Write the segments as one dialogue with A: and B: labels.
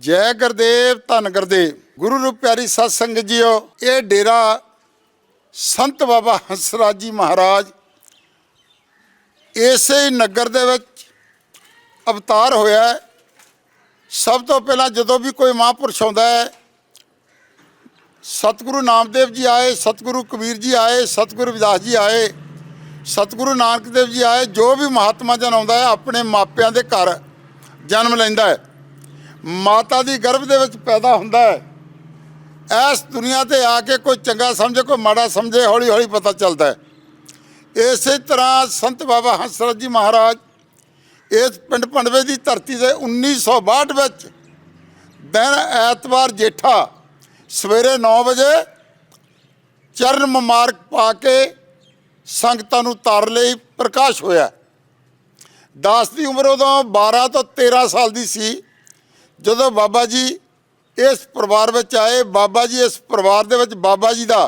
A: ਜੈ ਗੁਰਦੇਵ, ਧੰਨ ਗੁਰਦੇਵ। ਗੁਰੂ ਰੂਪ ਪਿਆਰੀ ਸਤ ਸੰਗਤ ਜੀਓ, ਇਹ ਡੇਰਾ ਸੰਤ ਬਾਬਾ ਹੰਸਰਾਜ ਜੀ ਮਹਾਰਾਜ ਇਸੇ ਨਗਰ ਦੇ ਵਿੱਚ ਅਵਤਾਰ ਹੋਇਆ ਸਭ ਤੋਂ ਪਹਿਲਾਂ ਜਦੋਂ ਵੀ ਕੋਈ ਮਹਾਂਪੁਰਸ਼ ਆਉਂਦਾ ਹੈ, ਸਤਿਗੁਰੂ ਨਾਮਦੇਵ ਜੀ ਆਏ, ਸਤਿਗੁਰੂ ਕਬੀਰ ਜੀ ਆਏ, ਸਤਿਗੁਰੂ ਵਿਦਾਸ ਜੀ ਆਏ, ਸਤਿਗੁਰੂ ਨਾਨਕ ਦੇਵ ਜੀ ਆਏ, ਜੋ ਵੀ ਮਹਾਤਮਾ ਜਨ ਆਉਂਦਾ ਹੈ, ਆਪਣੇ ਮਾਪਿਆਂ ਦੇ ਘਰ ਜਨਮ ਲੈਂਦਾ ਹੈ। ਮਾਤਾ ਦੀ ਗਰਭ ਦੇ ਵਿੱਚ ਪੈਦਾ ਹੁੰਦਾ ਹੈ। ਇਸ ਦੁਨੀਆ ਤੇ ਆ ਕੇ ਕੋਈ ਚੰਗਾ ਸਮਝੇ, ਕੋਈ ਮਾੜਾ ਸਮਝੇ ਹੌਲੀ ਹੌਲੀ ਪਤਾ ਚੱਲਦਾ ਹੈ। ਇਸੇ ਤਰ੍ਹਾਂ ਸੰਤ ਬਾਬਾ ਹੰਸਰਾਜ ਜੀ ਮਹਾਰਾਜ ਇਸ ਪਿੰਡ ਪੰਡਵੇ ਦੀ ਧਰਤੀ ਤੇ 1962 ਵਿੱਚ ਦਿਨ ਐਤਵਾਰ ਜੇਠਾ ਸਵੇਰੇ 9 ਵਜੇ ਚਰਨ ਮੁਬਾਰਕ ਪਾ ਕੇ ਸੰਗਤਾਂ ਨੂੰ ਤਾਰ ਲਈ ਪ੍ਰਕਾਸ਼ ਹੋਇਆ। ਦਾਸ ਦੀ ਉਮਰ ਉਦੋਂ 12 ਤੋਂ 13 ਸਾਲ ਦੀ ਸੀ। ਜਦੋਂ ਬਾਬਾ ਜੀ ਇਸ ਪਰਿਵਾਰ ਵਿੱਚ ਆਏ, ਬਾਬਾ ਜੀ ਇਸ ਪਰਿਵਾਰ ਦੇ ਵਿੱਚ ਬਾਬਾ ਜੀ ਦਾ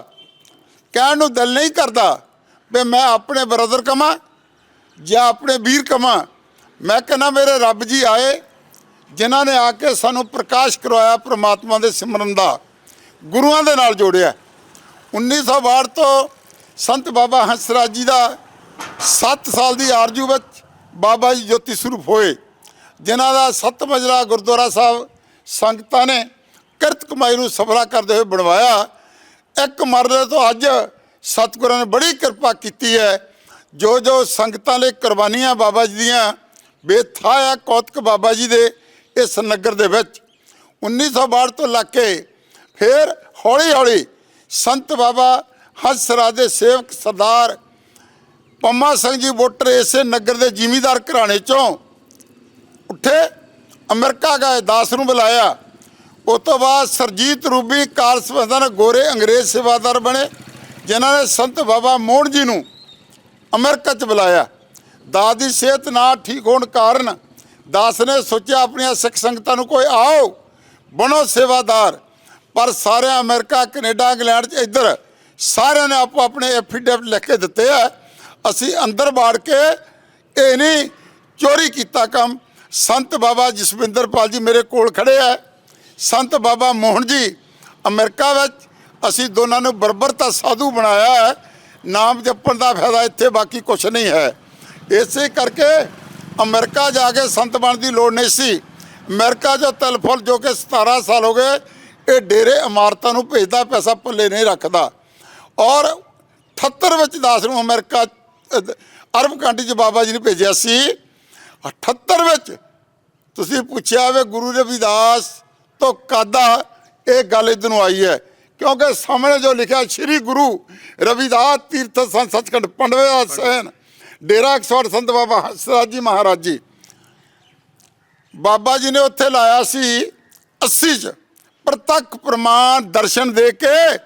A: ਕਹਿਣ ਨੂੰ ਦਿਲ ਨਹੀਂ ਕਰਦਾ ਵੀ ਮੈਂ ਆਪਣੇ ਬ੍ਰਦਰ ਕਮਾਂ ਜਾਂ ਆਪਣੇ ਵੀਰ ਕਮਾਂ। ਮੈਂ ਕਹਿੰਦਾ ਮੇਰੇ ਰੱਬ ਜੀ ਆਏ, ਜਿਨ੍ਹਾਂ ਨੇ ਆ ਕੇ ਸਾਨੂੰ ਪ੍ਰਕਾਸ਼ ਕਰਵਾਇਆ ਪ੍ਰਮਾਤਮਾ ਦੇ ਸਿਮਰਨ ਦਾ, ਗੁਰੂਆਂ ਦੇ ਨਾਲ ਜੋੜਿਆ। 1962 ਤੋਂ ਸੰਤ ਬਾਬਾ ਹੰਸਰਾਜ ਜੀ ਦਾ 7 ਸਾਲ ਦੀ ਆਰਜੂ ਵਿੱਚ ਬਾਬਾ ਜੀ ਜੋਤੀ ਸਰੂਪ ਹੋਏ। ਜਿਨ੍ਹਾਂ ਦਾ ਸੱਤ ਮੰਜ਼ਲਾ ਗੁਰਦੁਆਰਾ ਸਾਹਿਬ ਸੰਗਤਾਂ ਨੇ ਕਿਰਤ ਕਮਾਈ ਨੂੰ ਸਫਲਾ ਕਰਦੇ ਹੋਏ ਬਣਵਾਇਆ। ਇੱਕ ਮਰਲੇ ਤੋਂ ਅੱਜ ਸਤਿਗੁਰਾਂ ਨੇ ਬੜੀ ਕਿਰਪਾ ਕੀਤੀ ਹੈ। ਜੋ ਜੋ ਸੰਗਤਾਂ ਲਈ ਕੁਰਬਾਨੀਆਂ ਬਾਬਾ ਜੀ ਦੀਆਂ ਬੇਥਾ ਆ ਕੌਤਕ ਬਾਬਾ ਜੀ ਦੇ ਇਸ ਨਗਰ ਦੇ ਵਿੱਚ। 1962 ਤੋਂ ਲੱਗ ਕੇ ਫਿਰ ਹੌਲੀ ਹੌਲੀ ਸੰਤ ਬਾਬਾ ਹੰਸਰਾਜ ਦੇ ਸੇਵਕ ਸਰਦਾਰ ਪੰਮਾ ਸਿੰਘ ਜੀ ਵੋਟਰ ਇਸੇ ਨਗਰ ਦੇ ਜ਼ਿਮੀਦਾਰ ਘਰਾਣੇ ਚੋਂ ਉੱਠੇ, ਅਮਰੀਕਾ ਗਏ, ਦਾਸ ਨੂੰ ਬੁਲਾਇਆ। ਉਸ ਤੋਂ ਬਾਅਦ ਸਰਜੀਤ ਰੂਬੀ ਕਾਲ ਸੰਬੰਧਨ ਗੋਰੇ ਅੰਗਰੇਜ਼ ਸੇਵਾਦਾਰ ਬਣੇ, ਜਿਨ੍ਹਾਂ ਨੇ ਸੰਤ ਬਾਬਾ ਮੋਹਨ ਜੀ ਨੂੰ ਅਮਰੀਕਾ ਚ ਬੁਲਾਇਆ। ਦਾਸ ਦੀ ਸਿਹਤ ਨਾ ਠੀਕ ਹੋਣ ਕਾਰਨ ਦਾਸ ਨੇ ਸੋਚਿਆ, ਆਪਣੀਆਂ ਸਿੱਖ ਸੰਗਤਾਂ ਨੂੰ ਕੋਈ ਆਓ, ਬਣੋ ਸੇਵਾਦਾਰ। ਪਰ ਸਾਰਿਆਂ ਅਮਰੀਕਾ, ਕੈਨੇਡਾ, ਇੰਗਲੈਂਡ ਚ ਇੱਧਰ ਸਾਰਿਆਂ ਨੇ ਆਪੋ ਆਪਣੇ ਐਫੀਡੇਵਿਟ ਲਿਖ ਕੇ ਦਿੱਤੇ ਆ। ਅਸੀਂ ਅੰਦਰ ਬਾੜ ਕੇ ਇਹ ਨਹੀਂ ਚੋਰੀ ਕੀਤਾ ਕੰਮ। ਸੰਤ ਬਾਬਾ ਜਸਵਿੰਦਰਪਾਲ ਜੀ ਮੇਰੇ ਕੋਲ ਖੜੇ ਆ। ਸੰਤ ਬਾਬਾ ਮੋਹਨ ਜੀ, ਅਮਰੀਕਾ ਵਿੱਚ ਅਸੀਂ ਦੋਨਾਂ ਨੂੰ ਬਰਬਰਤਾ ਸਾਧੂ ਬਣਾਇਆ ਹੈ। ਨਾਮ ਜਪਣ ਦਾ ਫਾਇਦਾ ਇੱਥੇ ਬਾਕੀ ਕੁਝ ਨਹੀਂ ਹੈ। ਇਸੇ ਕਰਕੇ ਅਮਰੀਕਾ ਜਾ ਕੇ ਸੰਤ ਬਣਨ ਦੀ ਲੋੜ ਨਹੀਂ ਸੀ। ਅਮਰੀਕਾ ਜੋ ਤਲਫਲ ਜੋ ਕਿ 17 ਸਾਲ ਹੋ ਗਏ, ਇਹ ਡੇਰੇ ਇਮਾਰਤਾਂ ਨੂੰ ਭੇਜਦਾ, ਪੈਸਾ ਪੱਲੇ ਨਹੀਂ ਰੱਖਦਾ। ਔਰ 78 ਵਿੱਚ ਦਾਸ ਨੂੰ ਅਮਰੀਕਾ ਅਰਬ ਕੰਟਰੀ ਚ ਬਾਬਾ ਜੀ ਨੇ ਭੇਜਿਆ ਸੀ। 78 ਵਿੱਚ ਤੁਸੀਂ ਪੁੱਛਿਆ ਵੇ ਗੁਰੂ ਰਵਿਦਾਸ ਤੋਂ ਕਾਦਾ ਇਹ ਗੱਲ ਇਧਰ ਨੂੰ ਆਈ ਹੈ? ਕਿਉਂਕਿ ਸਾਹਮਣੇ ਜੋ ਲਿਖਿਆ ਸ੍ਰੀ ਗੁਰੂ ਰਵਿਦਾਸ ਤੀਰਥ ਸੰਤ ਸੱਚਖੰਡ ਪੰਡਵੇ ਸੈਨ, ਡੇਰਾ 108 ਸੰਤ ਬਾਬਾ ਹਸਰਾਜ ਜੀ ਮਹਾਰਾਜ ਜੀ। ਬਾਬਾ ਜੀ ਨੇ ਉੱਥੇ ਲਾਇਆ ਸੀ 80 ਚ ਪ੍ਰਤੱਖ ਪ੍ਰਮਾਣ ਦਰਸ਼ਨ ਦੇ ਕੇ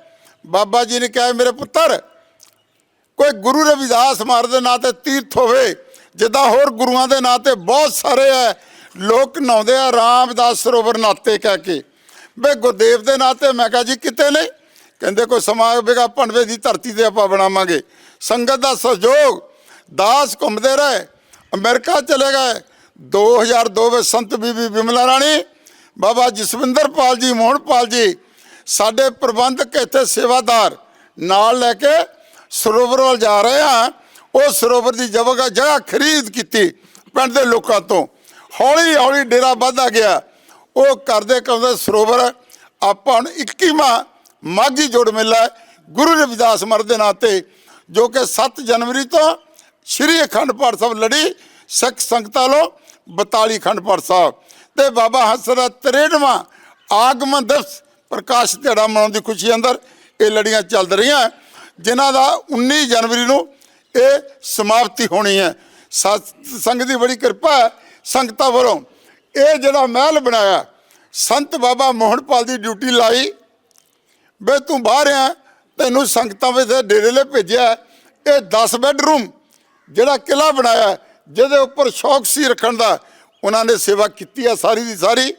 A: ਬਾਬਾ ਜੀ ਨੇ ਕਿਹਾ, ਮੇਰੇ ਪੁੱਤਰ, ਕੋਈ ਗੁਰੂ ਰਵਿਦਾਸ ਮਹਾਰਾਜ ਦੇ ਨਾਂ ਤੇ ਤੀਰਥ ਹੋਵੇ ਜਿੱਦਾਂ ਹੋਰ ਗੁਰੂਆਂ ਦੇ ਨਾਂ ਤੇ ਬਹੁਤ ਸਾਰੇ ਐ, ਲੋਕ ਨਹਾਉਂਦੇ ਆ ਰਾਮਦਾਸ ਸਰੋਵਰ ਨਾਤੇ ਕਹਿ ਕੇ। ਬੇ ਗੁਰਦੇਵ ਦੇ ਨਾਂ ਤੇ ਮੈਂ ਕਿਹਾ ਜੀ ਕਿਤੇ ਨਹੀਂ? ਕਹਿੰਦੇ ਕੋਈ ਸਮਾਂ ਹੋਵੇਗਾ ਭੰਡਵੇ ਦੀ ਧਰਤੀ ਤੇ ਆਪਾਂ ਬਣਾਵਾਂਗੇ। ਸੰਗਤ ਦਾ ਸਹਿਯੋਗ, ਦਾਸ ਘੁੰਮਦੇ ਰਹੇ, ਅਮਰੀਕਾ ਚਲੇ ਗਏ। 2002 ਵਿੱਚ ਸੰਤ ਬੀਬੀ ਬਿਮਲਾ ਰਾਣੀ, ਬਾਬਾ ਜਸਵਿੰਦਰ ਪਾਲ ਜੀ ਮੋਹਨਪਾਲ ਜੀ, ਸਾਡੇ ਪ੍ਰਬੰਧਕ ਇੱਥੇ ਸੇਵਾਦਾਰ ਨਾਲ ਲੈ ਕੇ ਸਰੋਵਰ ਵੱਲ ਜਾ ਰਹੇ ਆ ਉਹ ਸਰੋਵਰ ਦੀ ਜਗ੍ਹਾ ਜਗ੍ਹਾ ਖਰੀਦ ਕੀਤੀ ਪਿੰਡ ਦੇ ਲੋਕਾਂ ਤੋਂ। ਹੌਲੀ ਹੌਲੀ ਡੇਰਾ ਵੱਧਦਾ ਗਿਆ। ਉਹ ਕਰਦੇ ਕਹਿੰਦੇ ਸਰੋਵਰ ਆਪਾਂ ਨੂੰ 21ਵਾਂ ਮਾਘੀ ਜੋੜ ਮੇਲਾ ਗੁਰੂ ਰਵਿਦਾਸ ਮਰ ਦੇ ਨਾਂ ਤੇ, ਜੋ ਕਿ 7 ਜਨਵਰੀ ਤੋਂ ਸ਼੍ਰੀ ਅਖੰਡ ਪਾਠ ਸਾਹਿਬ ਲੜੀ ਸਿੱਖ ਸੰਗਤਾਂ ਲੋ 42 ਅਖੰਡ ਪਾਠ ਸਾਹਿਬ। ਤੇ ਬਾਬਾ ਹਸਰਤ 63ਵਾਂ ਆਗਮਨ ਦਿਵਸ ਪ੍ਰਕਾਸ਼ ਦਿਹਾੜਾ ਮਨਾਉਣ ਦੀ ਖੁਸ਼ੀ ਅੰਦਰ ਇਹ ਲੜੀਆਂ ਚੱਲ ਰਹੀਆਂ। ਜਿਨ੍ਹਾਂ ਦਾ 19 ਜਨਵਰੀ ਨੂੰ ਇਹ ਸਮਾਪਤੀ ਹੋਣੀ ਹੈ। ਸਤ ਸੰਗਤ ਦੀ ਬੜੀ ਕਿਰਪਾ ਹੈ ਸੰਗਤਾਂ ਵੱਲੋਂ। ਇਹ ਜਿਹੜਾ ਮਹਿਲ ਬਣਾਇਆ, ਸੰਤ ਬਾਬਾ ਮੋਹਨਪਾਲ ਦੀ ਡਿਊਟੀ ਲਾਈ। ਬੇ ਤੂੰ ਬਾਹਰ ਆ, ਤੈਨੂੰ ਸੰਗਤਾਂ ਵਿੱਚ ਡੇਰੇ ਲਈ ਭੇਜਿਆ ਇਹ 10 ਬੈਡਰੂਮ ਜਿਹੜਾ ਕਿਲਾ ਬਣਾਇਆ, ਜਿਹਦੇ ਉੱਪਰ ਸ਼ੌਕ ਸੀ ਰੱਖਣ ਦਾ, ਉਹਨਾਂ ਨੇ ਸੇਵਾ ਕੀਤੀ ਆ ਸਾਰੀ ਦੀ ਸਾਰੀ।